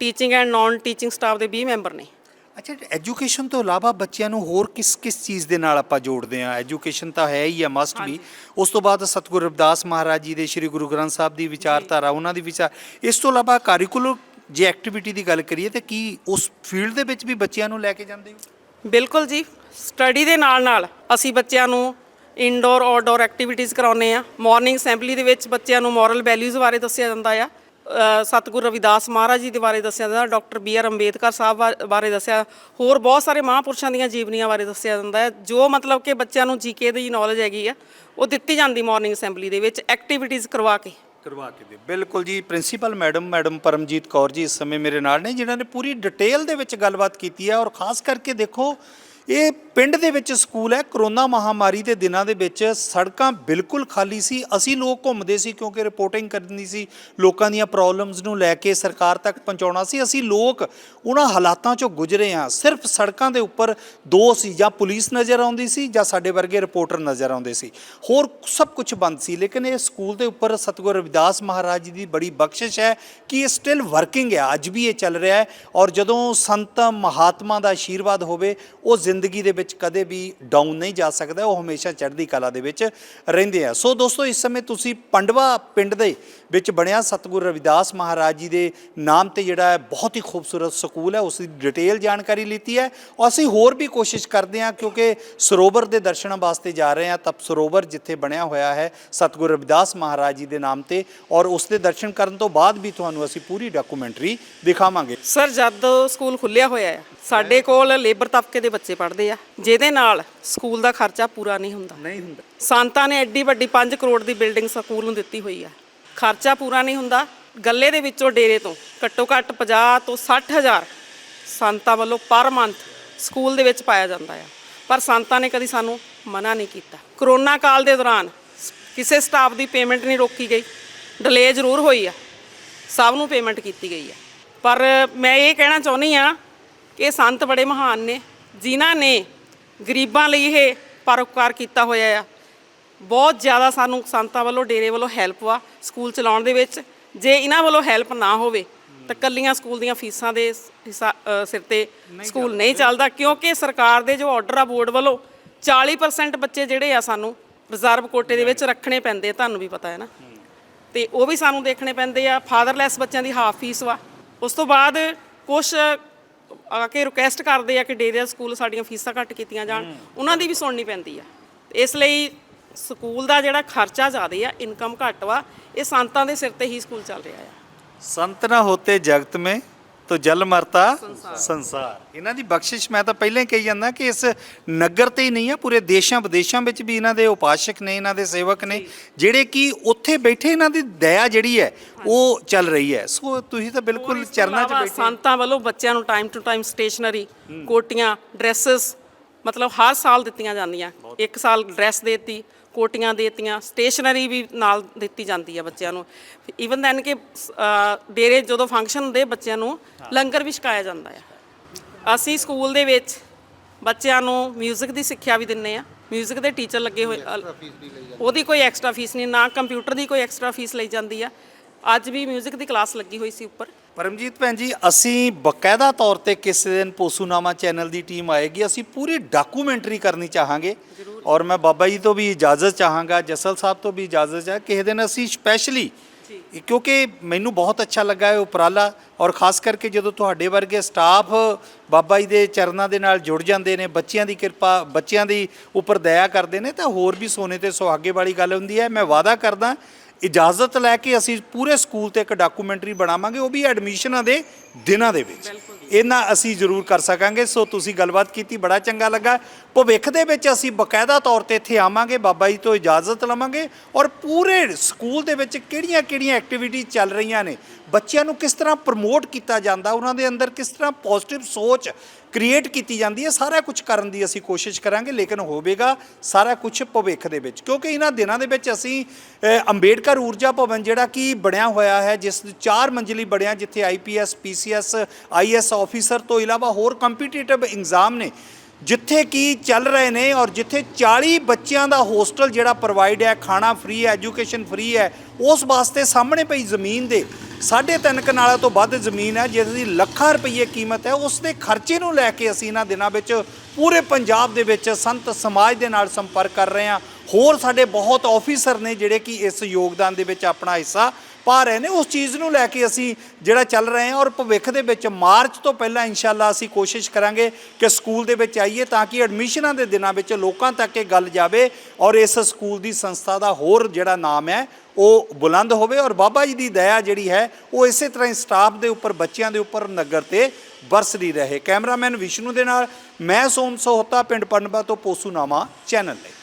C: teaching and non teaching staff ਦੇ 20 ਮੈਂਬਰ ਨੇ।
B: ਅੱਛਾ ਐਜੂਕੇਸ਼ਨ ਤੋਂ ਇਲਾਵਾ ਬੱਚਿਆਂ ਨੂੰ ਹੋਰ ਕਿਸ ਕਿਸ ਚੀਜ਼ ਦੇ ਨਾਲ ਆਪਾਂ ਜੋੜਦੇ ਆ ਐਜੂਕੇਸ਼ਨ ਤਾਂ ਹੈ ਹੀ ਆ ਮਸਟ ਵੀ ਉਸ ਤੋਂ ਬਾਅਦ ਸਤਿਗੁਰੂ ਰਵਿਦਾਸ ਮਹਾਰਾਜ ਜੀ ਦੇ ਸ੍ਰੀ ਗੁਰੂ ਗ੍ਰੰਥ ਸਾਹਿਬ ਦੀ ਵਿਚਾਰਧਾਰਾ ਉਹਨਾਂ ਦੀ ਵਿਚਾਰ ਇਸ ਤੋਂ ਇਲਾਵਾ ਕਾਰਿਕੂਲਰ ਜੇ ਐਕਟੀਵਿਟੀ ਦੀ ਗੱਲ ਕਰੀਏ ਤੇ ਕੀ ਉਸ ਫੀਲਡ ਦੇ ਵਿੱਚ ਵੀ ਬੱਚਿਆਂ ਨੂੰ ਲੈ ਕੇ ਜਾਂਦੇ ਹੋ?
C: ਬਿਲਕੁਲ ਜੀ। ਸਟੱਡੀ ਦੇ ਨਾਲ ਨਾਲ ਅਸੀਂ ਬੱਚਿਆਂ ਨੂੰ ਇਨਡੋਰ ਆਊਟਡੋਰ ਐਕਟੀਵਿਟੀਜ਼ ਕਰਾਉਂਦੇ ਆ ਮਾਰਨਿੰਗ ਅਸੈਂਬਲੀ ਦੇ ਵਿੱਚ ਬੱਚਿਆਂ ਨੂੰ ਮੋਰਲ ਵੈਲਿਊਜ਼ ਬਾਰੇ ਦੱਸਿਆ ਜਾਂਦਾ ਆ। ਸਤਿਗੁਰੂ ਰਵਿਦਾਸ ਮਹਾਰਾਜ ਜੀ ਦੇ ਬਾਰੇ ਦੱਸਿਆ ਜਾਂਦਾ, ਡਾਕਟਰ ਬੀ ਆਰ ਅੰਬੇਦਕਰ ਸਾਹਿਬ ਬਾ- ਬਾਰੇ ਦੱਸਿਆ, ਹੋਰ ਬਹੁਤ ਸਾਰੇ ਮਹਾਂਪੁਰਸ਼ਾਂ ਦੀਆਂ ਜੀਵਨੀਆਂ ਬਾਰੇ ਦੱਸਿਆ ਜਾਂਦਾ ਹੈ, ਜੋ ਮਤਲਬ ਕਿ ਬੱਚਿਆਂ ਨੂੰ ਜੀਕੇ ਦੀ ਨੌਲੇਜ ਹੈਗੀ ਆ, ਉਹ ਦਿੱਤੀ ਜਾਂਦੀ ਮਾਰਨਿੰਗ ਅਸੈਂਬਲੀ ਦੇ ਵਿੱਚ ਐਕਟੀਵਿਟੀਜ਼ ਕਰਵਾ ਕੇ।
B: ਕਰਵਾ ਕੇ ਦੇ, ਬਿਲਕੁਲ ਜੀ principal madam madam Paramjit Kaur ji ਇਸ ਸਮੇਂ ਮੇਰੇ ਨਾਲ ਨੇ, ਜਿਨ੍ਹਾਂ ਨੇ ਪੂਰੀ ਡਿਟੇਲ ਦੇ ਵਿੱਚ ਗੱਲਬਾਤ ਕੀਤੀ ਹੈ ਔਰ ਖਾਸ ਕਰਕੇ ਦੇਖੋ ਇਹ ਪਿੰਡ ਦੇ ਵਿੱਚ ਸਕੂਲ ਹੈ। ਕਰੋਨਾ ਮਹਾਮਾਰੀ ਦੇ ਦਿਨਾਂ ਦੇ ਵਿੱਚ ਸੜਕਾਂ ਬਿਲਕੁਲ ਖਾਲੀ ਸੀ। ਅਸੀਂ ਲੋਕ ਘੁੰਮਦੇ ਸੀ ਕਿਉਂਕਿ ਰਿਪੋਰਟਿੰਗ ਕਰਨੀ ਸੀ। ਲੋਕਾਂ ਦੀਆਂ ਪ੍ਰੋਬਲਮਸ ਨੂੰ ਲੈ ਕੇ ਸਰਕਾਰ ਤੱਕ ਪਹੁੰਚਾਉਣਾ ਸੀ। ਅਸੀਂ ਲੋਕ ਉਹਨਾਂ ਹਾਲਾਤਾਂ ਚੋਂ ਗੁਜ਼ਰੇ ਹਾਂ। ਸਿਰਫ ਸੜਕਾਂ ਦੇ ਉੱਪਰ ਦੋ ਸੀ ਜਾਂ ਪੁਲਿਸ ਨਜ਼ਰ ਆਉਂਦੀ ਸੀ ਜਾਂ ਸਾਡੇ ਵਰਗੇ ਰਿਪੋਰਟਰ ਨਜ਼ਰ ਆਉਂਦੇ ਸੀ। ਹੋਰ ਸਭ ਕੁਝ ਬੰਦ ਸੀ। ਲੇਕਿਨ ਇਹ ਸਕੂਲ ਦੇ ਉੱਪਰ ਸਤਿਗੁਰ ਰਵਿਦਾਸ ਮਹਾਰਾਜ ਜੀ ਦੀ ਬੜੀ ਬਖਸ਼ਿਸ਼ ਹੈ ਕਿ ਇਹ ਸਟਿਲ ਵਰਕਿੰਗ ਹੈ। ਅੱਜ ਵੀ ਇਹ ਚੱਲ ਰਿਹਾ ਹੈ। ਔਰ ਜਦੋਂ ਸੰਤ ਮਹਾਤਮਾ ਦਾ ਆਸ਼ੀਰਵਾਦ ਹੋਵੇ, ਉਹ ਜ਼ਿੰਦਗੀ ਦੇ ਵਿੱਚ ਕਦੇ ਵੀ ਡਾਊਨ ਨਹੀਂ ਜਾ ਸਕਦਾ, ਉਹ ਹਮੇਸ਼ਾ ਚੜ੍ਹਦੀ ਕਲਾ ਦੇ ਵਿੱਚ ਰਹਿੰਦੇ ਆ। ਸੋ ਦੋਸਤੋ, ਇਸ ਸਮੇਂ ਤੁਸੀਂ ਪੰਡਵਾ ਪਿੰਡ ਦੇ ਵਿੱਚ ਬਣਿਆ ਸਤਿਗੁਰ ਰਵਿਦਾਸ ਮਹਾਰਾਜ ਜੀ ਦੇ ਨਾਮ ਤੇ ਜਿਹੜਾ ਹੈ, ਬਹੁਤ ਹੀ ਖੂਬਸੂਰਤ ਸਕੂਲ ਹੈ, ਉਸ ਦੀ ਡਿਟੇਲ ਜਾਣਕਾਰੀ ਲਿੱਤੀ ਹੈ। ਔਰ ਅਸੀਂ ਹੋਰ ਵੀ ਕੋਸ਼ਿਸ਼ ਕਰਦੇ ਹਾਂ, ਕਿਉਂਕਿ ਸਰੋਵਰ ਦੇ ਦਰਸ਼ਨਾਂ ਵਾਸਤੇ ਜਾ ਰਹੇ ਹਾਂ, ਤਪ ਸਰੋਵਰ ਜਿੱਥੇ ਬਣਿਆ ਹੋਇਆ ਹੈ ਸਤਿਗੁਰ ਰਵਿਦਾਸ ਮਹਾਰਾਜ ਜੀ ਦੇ ਨਾਮ ਤੇ। ਔਰ ਉਸ ਦੇ ਦਰਸ਼ਨ ਕਰਨ ਤੋਂ ਬਾਅਦ ਵੀ ਤੁਹਾਨੂੰ ਅਸੀਂ ਪੂਰੀ ਡਾਕੂਮੈਂਟਰੀ ਦਿਖਾਵਾਂਗੇ।
C: ਸਰ ਜਦ ਸਕੂਲ ਖੁੱਲਿਆ ਹੋਇਆ ਹੈ, ਸਾਡੇ ਕੋਲ ਲੇਬਰ ਤਬਕੇ ਦੇ ਬੱਚੇ ਪੜ੍ਹਦੇ ਆ। ਜਿਹਦੇ ਨਾਲ ਸਕੂਲ ਦਾ ਖਰਚਾ ਪੂਰਾ ਨਹੀਂ ਹੁੰਦਾ।
B: ਨਹੀਂ ਹੁੰਦਾ।
C: ਸੰਤਾਂ ਨੇ ਐਡੀ ਵੱਡੀ 5 ਕਰੋੜ ਦੀ ਬਿਲਡਿੰਗ ਸਕੂਲ ਨੂੰ ਦਿੱਤੀ ਹੋਈ ਆ। ਖਰਚਾ ਪੂਰਾ ਨਹੀਂ ਹੁੰਦਾ। ਗੱਲੇ ਦੇ ਵਿੱਚੋਂ ਡੇਰੇ ਤੋਂ ਘੱਟੋ ਘੱਟ 50 ਤੋਂ 60 ਹਜ਼ਾਰ ਸੰਤਾਂ ਵੱਲੋਂ ਪਰ ਮੰਥ ਸਕੂਲ ਦੇ ਵਿੱਚ ਪਾਇਆ ਜਾਂਦਾ ਆ। ਪਰ ਸੰਤਾਂ ਨੇ ਕਦੀ ਸਾਨੂੰ ਮਨਾ ਨਹੀਂ ਕੀਤਾ। ਕਰੋਨਾ ਕਾਲ ਦੇ ਦੌਰਾਨ ਕਿਸੇ ਸਟਾਫ ਦੀ ਪੇਮੈਂਟ ਨਹੀਂ ਰੋਕੀ ਗਈ। ਡਿਲੇ ਜ਼ਰੂਰ ਹੋਈ ਆ। ਸਭ ਨੂੰ ਪੇਮੈਂਟ ਕੀਤੀ ਗਈ ਆ। ਪਰ ਮੈਂ ਇਹ ਕਹਿਣਾ ਚਾਹੁੰਦੀ ਆ ਕਿ ਸੰਤ ਬੜੇ ਮਹਾਨ ਨੇ। ਜਿਨ੍ਹਾਂ ਨੇ ਗਰੀਬਾਂ ਲਈ ਇਹ ਪਰਉਪਕਾਰ ਕੀਤਾ ਹੋਇਆ ਆ। ਬਹੁਤ ਜ਼ਿਆਦਾ ਸਾਨੂੰ ਸੰਤਾਂ ਵੱਲੋਂ ਡੇਰੇ ਵੱਲੋਂ ਹੈਲਪ ਆ ਸਕੂਲ ਚਲਾਉਣ ਦੇ ਵਿੱਚ। ਜੇ ਇਹਨਾਂ ਵੱਲੋਂ ਹੈਲਪ ਨਾ ਹੋਵੇ ਤਾਂ ਕੱਲੀਆਂ ਸਕੂਲ ਦੀਆਂ ਫੀਸਾਂ ਦੇ ਸਿਰ ਤੇ ਸਕੂਲ ਨਹੀਂ ਚੱਲਦਾ ਕਿਉਂਕਿ ਸਰਕਾਰ ਦੇ ਜੋ ਆਰਡਰ ਆ ਬੋਰਡ ਵੱਲੋਂ 40% ਬੱਚੇ ਜਿਹੜੇ ਆ ਸਾਨੂੰ ਰਿਜ਼ਰਵ ਕੋਟੇ ਦੇ ਵਿੱਚ ਰੱਖਣੇ ਪੈਂਦੇ ਆ ਤੁਹਾਨੂੰ ਵੀ ਪਤਾ ਹੈ ਨਾ। ਤੇ ਉਹ ਵੀ ਸਾਨੂੰ ਦੇਖਣੇ ਪੈਂਦੇ ਆ। ਫਾਦਰਲੈਸ ਬੱਚਿਆਂ ਦੀ ਹਾਫ ਫੀਸ ਵਾ। ਉਸ ਤੋਂ ਬਾਅਦ ਕੁਝ ਆ ਕੇ ਰਿਕੁਐਸਟ ਕਰਦੇ ਆ ਕਿ ਡੇਰੇ ਸਕੂਲ ਸਾਡੀਆਂ ਫੀਸਾਂ ਘੱਟ ਕੀਤੀਆਂ ਜਾਣ ਉਹਨਾਂ ਦੀ ਵੀ ਸੁਣਨੀ ਪੈਂਦੀ ਆ। ਇਸ ਲਈ ਸਕੂਲ ਦਾ ਜਿਹੜਾ ਖਰਚਾ ਜ਼ਿਆਦਾ ਆ ਇਨਕਮ ਘੱਟ ਵਾ ਇਹ ਸੰਤਾਂ ਦੇ ਸਿਰ ਤੇ ਹੀ ਸਕੂਲ ਚੱਲ ਰਿਹਾ ਆ।
B: ਸੰਤ ਨਾ ਹੋਤੇ ਜਗਤ में तो ਜਲ ਮਰਤਾ ਸੰਸਾਰ। ਇਹਨਾਂ ਦੀ ਬਖਸ਼ਿਸ਼ ਮੈਂ ਤਾਂ ਪਹਿਲਾਂ ਹੀ ਕਹੀ ਜਾਂਦਾ ਕਿ ਇਸ ਨਗਰ ਤੇ ਹੀ ਨਹੀਂ ਆ ਪੂਰੇ ਦੇਸ਼ਾਂ ਵਿਦੇਸ਼ਾਂ ਵਿੱਚ ਵੀ ਇਹਨਾਂ ਦੇ ਉਪਾਸ਼ਕ ਨੇ ਇਹਨਾਂ ਦੇ ਸੇਵਕ ਨੇ ਜਿਹੜੇ ਕਿ ਉੱਥੇ ਬੈਠੇ ਇਹਨਾਂ ਦੀ ਦਇਆ ਜਿਹੜੀ ਹੈ ਉਹ ਚੱਲ ਰਹੀ ਹੈ। ਸੋ ਤੁਸੀਂ ਤਾਂ ਬਿਲਕੁਲ ਚਰਨਾਂ 'ਚ ਬੈਠੇ।
C: ਸੰਤਾਂ ਵੱਲੋਂ ਬੱਚਿਆਂ ਨੂੰ ਟਾਈਮ ਟੂ ਟਾਈਮ ਸਟੇਸ਼ਨਰੀ ਕੋਟੀਆਂ ਡਰੈਸਸ ਮਤਲਬ ਹਰ ਸਾਲ ਦਿੱਤੀਆਂ ਜਾਂਦੀਆਂ। ਇੱਕ ਸਾਲ ਡਰੈਸ ਦੇਤੀ ਕੋਟੀਆਂ ਦੇਤੀਆਂ ਸਟੇਸ਼ਨਰੀ ਵੀ ਨਾਲ ਦਿੱਤੀ ਜਾਂਦੀ ਆ ਬੱਚਿਆਂ ਨੂੰ ਈਵਨ ਦੈਨ ਕਿ ਅ, ਡੇਰੇ ਜਦੋਂ ਫੰਕਸ਼ਨ ਹੁੰਦੇ ਬੱਚਿਆਂ ਨੂੰ ਲੰਗਰ ਵੀ ਛਕਾਇਆ ਜਾਂਦਾ ਆ ਅਸੀਂ ਸਕੂਲ ਦੇ ਵਿੱਚ ਬੱਚਿਆਂ ਨੂੰ 뮤직 ਦੀ ਸਿੱਖਿਆ ਵੀ ਦਿੰਨੇ ਆ 뮤직 ਦੇ ਟੀਚਰ ਲੱਗੇ ਹੋਏ ਅ, ਉਹਦੀ ਕੋਈ ਐਕਸਟਰਾ ਫੀਸ ਨਹੀਂ ਨਾ ਕੰਪਿਊਟਰ ਦੀ ਕੋਈ ਐਕਸਟਰਾ ਫੀਸ ਲਈ ਜਾਂਦੀ ਆ ਅੱਜ ਵੀ 뮤직 ਦੀ ਕਲਾਸ ਲੱਗੀ ਹੋਈ ਸੀ ਉੱਪਰ
B: ਪਰਮਜੀਤ ਭੈਣ ਜੀ ਅਸੀਂ ਬਕਾਇਦਾ ਤੌਰ ਤੇ ਕਿਸੇ ਦਿਨ ਪੋਸੂਨਾਮਾ ਚੈਨਲ ਦੀ ਟੀਮ ਆਏਗੀ ਅਸੀਂ ਪੂਰੀ ਡਾਕੂਮੈਂਟਰੀ ਕਰਨੀ ਚਾਹਾਂਗੇ ਔਰ ਮੈਂ ਬਾਬਾ ਜੀ ਤੋਂ ਵੀ ਇਜਾਜ਼ਤ ਚਾਹਾਂਗਾ ਜਸਲ ਸਾਹਿਬ ਤੋਂ ਵੀ ਇਜਾਜ਼ਤ ਚਾਹ ਕਿਸੇ ਦਿਨ ਅਸੀਂ ਸਪੈਸ਼ਲੀ ਕਿਉਂਕਿ ਮੈਨੂੰ ਬਹੁਤ ਅੱਛਾ ਲੱਗਾ ਇਹ ਉਪਰਾਲਾ ਔਰ ਖਾਸ ਕਰਕੇ ਜਦੋਂ ਤੁਹਾਡੇ ਵਰਗੇ ਸਟਾਫ ਬਾਬਾ ਜੀ ਦੇ ਚਰਨਾਂ ਦੇ ਨਾਲ ਜੁੜ ਜਾਂਦੇ ਨੇ ਬੱਚਿਆਂ ਦੀ ਕਿਰਪਾ ਬੱਚਿਆਂ ਦੀ ਉੱਪਰ ਦਇਆ ਕਰਦੇ ਨੇ ਤਾਂ ਹੋਰ ਵੀ ਸੋਨੇ ਤੇ ਸੁਹਾਗੇ ਵਾਲੀ ਗੱਲ ਹੁੰਦੀ ਹੈ। ਮੈਂ ਵਾਅਦਾ ਕਰਦਾ ਇਜਾਜ਼ਤ ਲੈ ਕੇ ਅਸੀਂ ਪੂਰੇ ਸਕੂਲ ਤੇ ਇੱਕ ਡਾਕੂਮੈਂਟਰੀ ਬਣਾਵਾਂਗੇ ਉਹ ਵੀ ਐਡਮਿਸ਼ਨਾਂ ਦੇ ਦਿਨਾਂ ਦੇ ਵਿੱਚ। ਇਹਨਾਂ ਅਸੀਂ ਜ਼ਰੂਰ ਕਰ ਸਕਾਂਗੇ। ਸੋ ਤੁਸੀਂ ਗੱਲਬਾਤ ਕੀਤੀ, ਬੜਾ ਚੰਗਾ ਲੱਗਾ। ਭਵਿੱਖ ਦੇ ਵਿੱਚ ਅਸੀਂ ਬਕਾਇਦਾ ਤੌਰ ਤੇ ਇੱਥੇ ਆਵਾਂਗੇ, ਬਾਬਾ ਜੀ ਤੋਂ ਇਜਾਜ਼ਤ ਲਵਾਂਗੇ। ਔਰ ਪੂਰੇ ਸਕੂਲ ਦੇ ਵਿੱਚ ਕਿਹੜੀਆਂ-ਕਿਹੜੀਆਂ ਐਕਟੀਵਿਟੀ ਚੱਲ ਰਹੀਆਂ ਨੇ? ਬੱਚਿਆਂ ਨੂੰ ਕਿਸ ਤਰ੍ਹਾਂ ਪ੍ਰਮੋਟ ਕੀਤਾ ਜਾਂਦਾ? ਉਹਨਾਂ ਦੇ ਅੰਦਰ ਕਿਸ ਤਰ੍ਹਾਂ ਪੋਜ਼ਿਟਿਵ ਸੋਚ ਕ੍ਰੀਏਟ ਕੀਤੀ ਜਾਂਦੀ ਹੈ, ਸਾਰਾ ਕੁਝ ਕਰਨ ਦੀ ਅਸੀਂ ਕੋਸ਼ਿਸ਼ ਕਰਾਂਗੇ, ਲੇਕਿਨ ਹੋਵੇਗਾ ਸਾਰਾ ਕੁਝ ਭਵਿੱਖ ਦੇ ਵਿੱਚ। ਕਿਉਂਕਿ ਇਹਨਾਂ ਦਿਨਾਂ ਦੇ ਵਿੱਚ ਅਸੀਂ ਅੰਬੇਡਕਰ ਊਰਜਾ ਭਵਨ ਜਿਹੜਾ ਕਿ ਬਣਿਆ ਹੋਇਆ ਹੈ, ਜਿਸ ਚਾਰ ਮੰਜ਼ਲੀ ਬਣਿਆ, ਜਿੱਥੇ ਆਈਪੀਐਸ ਪੀਸੀਐਸ ਆਈਐਸ ਆਫੀਸਰ ਤੋਂ ਇਲਾਵਾ ਹੋਰ ਕੰਪੀਟੀਟਿਵ ਐਗਜ਼ਾਮ ਨੇ ਜਿੱਥੇ ਕੀ ਚੱਲ ਰਹੇ ਨੇ ਔਰ ਜਿੱਥੇ 40 ਬੱਚਿਆਂ ਦਾ ਹੋਸਟਲ ਜਿਹੜਾ ਪ੍ਰੋਵਾਈਡ ਹੈ, ਖਾਣਾ ਫ੍ਰੀ ਹੈ ਐਜੂਕੇਸ਼ਨ ਫ੍ਰੀ ਹੈ, ਉਸ ਵਾਸਤੇ ਸਾਹਮਣੇ ਪਈ ਜ਼ਮੀਨ ਦੇ ਸਾਢੇ ਤਿੰਨ ਕਨਾਲਾਂ ਤੋਂ ਵੱਧ ਜ਼ਮੀਨ ਹੈ ਜਿਸ ਦੀ ਲੱਖਾਂ ਰੁਪਏ ਕੀਮਤ ਹੈ, ਉਸ ਦੇ ਖਰਚੇ ਨੂੰ ਲੈ ਕੇ ਅਸੀਂ ਇਹਨਾਂ ਦਿਨਾਂ ਵਿੱਚ ਪੂਰੇ ਪੰਜਾਬ ਦੇ ਵਿੱਚ ਸੰਤ ਸਮਾਜ ਦੇ ਨਾਲ ਸੰਪਰਕ ਕਰ ਰਹੇ ਹਾਂ। ਹੋਰ ਸਾਡੇ ਬਹੁਤ ਆਫੀਸਰ ਨੇ ਜਿਹੜੇ ਕਿ ਇਸ ਯੋਗਦਾਨ ਦੇ ਵਿੱਚ ਆਪਣਾ ਹਿੱਸਾ ਪਾ ਰਹੇ ਨੇ, ਉਸ ਚੀਜ਼ ਨੂੰ ਲੈ ਕੇ ਅਸੀਂ ਜਿਹੜਾ ਚੱਲ ਰਹੇ ਹਾਂ ਔਰ ਭਵਿੱਖ ਦੇ ਵਿੱਚ ਮਾਰਚ ਤੋਂ ਪਹਿਲਾਂ ਇਨਸ਼ਾਅੱਲਾ ਅਸੀਂ ਕੋਸ਼ਿਸ਼ ਕਰਾਂਗੇ ਕਿ ਸਕੂਲ ਦੇ ਵਿੱਚ ਆਈਏ ਤਾਂ ਕਿ ਐਡਮਿਸ਼ਨਾਂ ਦੇ ਦਿਨਾਂ ਵਿੱਚ ਲੋਕਾਂ ਤੱਕ ਇਹ ਗੱਲ ਜਾਵੇ ਔਰ ਇਸ ਸਕੂਲ ਦੀ ਸੰਸਥਾ ਦਾ ਹੋਰ ਜਿਹੜਾ ਨਾਮ ਹੈ, ਉਹ ਬੁਲੰਦ ਹੋਵੇ ਔਰ ਬਾਬਾ ਜੀ ਦੀ ਦਇਆ ਜਿਹੜੀ ਹੈ, ਉਹ ਇਸੇ ਤਰ੍ਹਾਂ ਹੀ ਸਟਾਫ ਦੇ ਉੱਪਰ, ਬੱਚਿਆਂ ਦੇ ਉੱਪਰ ਨਗਰ ਤੇ ਬਰਸਦੀ ਰਹੇ। ਕੈਮਰਾਮੈਨ ਵਿਸ਼ਨੂੰ ਦੇ ਨਾਲ, ਮੈਂ ਸੋਮ ਸੋਹਤਾ, ਪਿੰਡ ਪੰਡਬਾ ਤੋਂ ਪੋਸੂਨਾਮਾ, ਚੈਨਲ ਲਈ।